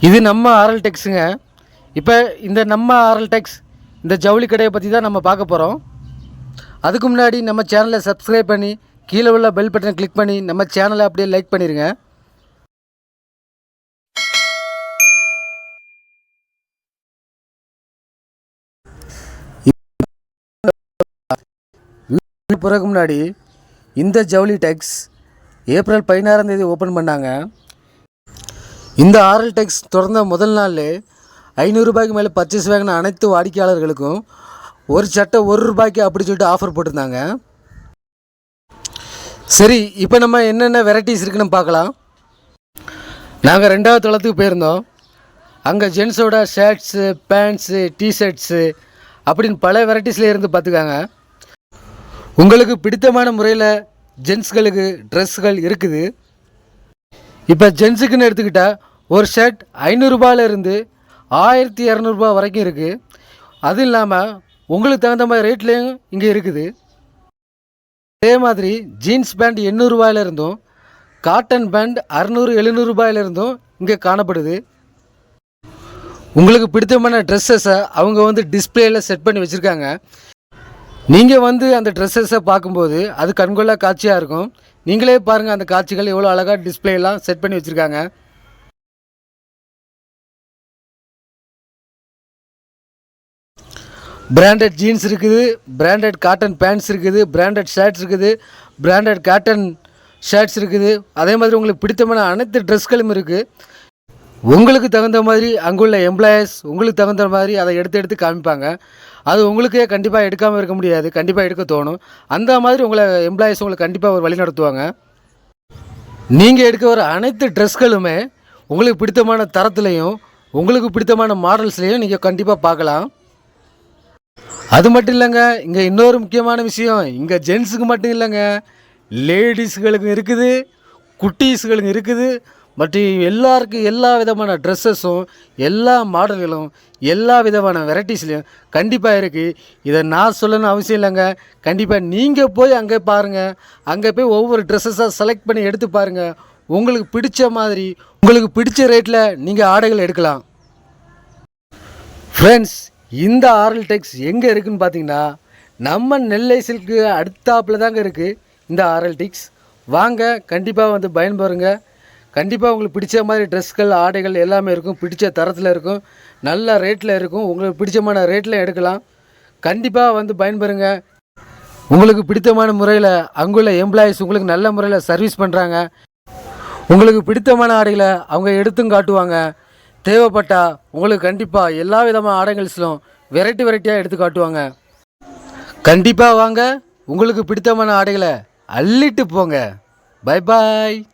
இது நம்ம ஆரல் டெக்ஸுங்க இப்போ இந்த நம்ம ஆரல் டெக்ஸ் இந்த ஜவுளி கடையை பற்றி தான் நம்ம பார்க்க போகிறோம் அதுக்கு முன்னாடி நம்ம சேனலை சப்ஸ்கிரைப் பண்ணி கீழே உள்ள பெல் பட்டனை கிளிக் பண்ணி நம்ம சேனலை அப்படியே லைக் பண்ணிடுங்க பிறகு முன்னாடி இந்த ஜவுளி டெக்ஸ் ஏப்ரல் பதினாறாம் தேதி ஓப்பன் பண்ணாங்க. இந்த ஆரல் டெக்ஸ் திறந்த முதல் நாளில் ஐநூறுரூபாய்க்கு மேலே பர்ச்சேஸ் வாங்கின அனைத்து வாடிக்கையாளர்களுக்கும் ஒரு சட்டை ஒரு ரூபாய்க்கு அப்படி சொல்லிட்டு ஆஃபர் போட்டிருந்தாங்க. சரி இப்போ நம்ம என்னென்ன வெரைட்டிஸ் இருக்குன்னு பார்க்கலாம். நாங்கள் ரெண்டாவது தளத்துக்கு போயிருந்தோம். அங்கே ஜென்ஸோட ஷர்ட்ஸு பேண்ட்ஸு டிஷர்ட்ஸு அப்படின்னு பல வெரைட்டிஸில் இருந்து பார்த்துக்காங்க. உங்களுக்கு பிடித்தமான முறையில் ஜென்ஸ்களுக்கு ட்ரெஸ்ஸுகள் இருக்குது. இப்போ ஜென்ஸுக்குன்னு எடுத்துக்கிட்டால் ஒரு ஷர்ட் ஐநூறுரூபாயிலிருந்து ஆயிரத்தி இரநூறுபா வரைக்கும் இருக்குது அதுவும் இல்லாமல் உங்களுக்கு தகுந்த மாதிரி ரேட்லேயும் இங்கே இருக்குது. அதே மாதிரி ஜீன்ஸ் பேண்ட் எண்ணூறுரூபாயிலிருந்தும் காட்டன் பேண்ட் அறநூறு எழுநூறுபாயிலிருந்தும் இங்கே காணப்படுது. உங்களுக்கு பிடித்தமான ட்ரெஸ்ஸஸை அவங்க வந்து டிஸ்பிளேயில் செட் பண்ணி வச்சுருக்காங்க. நீங்கள் வந்து அந்த ட்ரெஸ்ஸஸை பார்க்கும்போது அது கண்கொள்ளா காட்சியாக இருக்கும். நீங்களே பாருங்கள் அந்த காட்சிகள் எவ்வளோ அழகாக டிஸ்பிளேலாம் செட் பண்ணி வச்சுருக்காங்க. பிராண்டட் ஜீன்ஸ் இருக்குது பிராண்டட் காட்டன் பேண்ட்ஸ் இருக்குது பிராண்டட் ஷர்ட்ஸ் இருக்குது பிராண்டட் காட்டன் ஷர்ட்ஸ் இருக்குது. அதே மாதிரி உங்களுக்கு பிடித்தமான அனைத்து ட்ரெஸ்களும் இருக்குது உங்களுக்கு தகுந்த மாதிரி அங்குள்ள எம்ப்ளாயர்ஸ் உங்களுக்கு தகுந்த மாதிரி அதை எடுத்து எடுத்து காமிப்பாங்க. அது உங்களுக்கே கண்டிப்பாக எடுக்காமல் இருக்க முடியாது. கண்டிப்பாக எடுக்க தோணும். அந்த மாதிரி உங்களை எம்ப்ளாயர்ஸ் உங்களை கண்டிப்பாக ஒரு வழி நடத்துவாங்க. நீங்கள் எடுக்க வர அனைத்து ட்ரெஸ்களுமே உங்களுக்கு பிடித்தமான தரத்துலையும் உங்களுக்கு பிடித்தமான மாடல்ஸ்லையும் நீங்கள் கண்டிப்பாக பார்க்கலாம். அது மட்டும் இல்லைங்க இங்கே இன்னொரு முக்கியமான விஷயம். இங்கே ஜென்ஸுக்கு மட்டும் இல்லைங்க லேடிஸ்களுக்கும் இருக்குது குட்டீஸ்களுக்கும் இருக்குது மற்றும் எல்லாருக்கும் எல்லா விதமான ட்ரெஸ்ஸஸும் எல்லா மாடல்களும் எல்லா விதமான வெரைட்டிஸ்லையும் கண்டிப்பாக இருக்குது இதை நான் சொல்லணும்னு அவசியம் இல்லைங்க. கண்டிப்பாக நீங்கள் போய் அங்கே பாருங்கள் அங்கே போய் ஒவ்வொரு ட்ரெஸ்ஸஸாக செலக்ட் பண்ணி எடுத்து பாருங்கள் உங்களுக்கு பிடிச்ச மாதிரி உங்களுக்கு பிடிச்ச ரேட்டில் நீங்கள் ஆடைகள் எடுக்கலாம். ஃப்ரெண்ட்ஸ் இந்த ஆரல் டெக்ஸ் எங்கே இருக்குதுன்னு பார்த்தீங்கன்னா நம்ம நெல்லை சில்க்கு அடுத்தாப்பில் தாங்க இருக்குது இந்த ஆரல் டெக்ஸ். வாங்க கண்டிப்பாக வந்து பயன்பெறுங்க. கண்டிப்பாக உங்களுக்கு பிடிச்ச மாதிரி ட்ரெஸ்கள் ஆடைகள் எல்லாமே இருக்கும். பிடிச்ச தரத்தில் இருக்கும். நல்ல ரேட்டில் இருக்கும். உங்களுக்கு பிடிச்சமான ரேட்டில் எடுக்கலாம். கண்டிப்பாக வந்து பயன்பெறுங்க. உங்களுக்கு பிடித்தமான முறையில் அங்குள்ள எம்ப்ளாயீஸ் உங்களுக்கு நல்ல முறையில் சர்வீஸ் பண்ணுறாங்க உங்களுக்கு பிடித்தமான ஆடைகளை அவங்க எடுத்தும் காட்டுவாங்க. தேவைப்பட்டா உங்களுக்கு கண்டிப்பாக எல்லா விதமான ஆடைகள்ஸ்லும் வெரைட்டி வெரைட்டியாக எடுத்து காட்டுவாங்க. கண்டிப்பாக வாங்க. உங்களுக்கு பிடித்தமான ஆடைகளை அள்ளிட்டு போங்க. Bye bye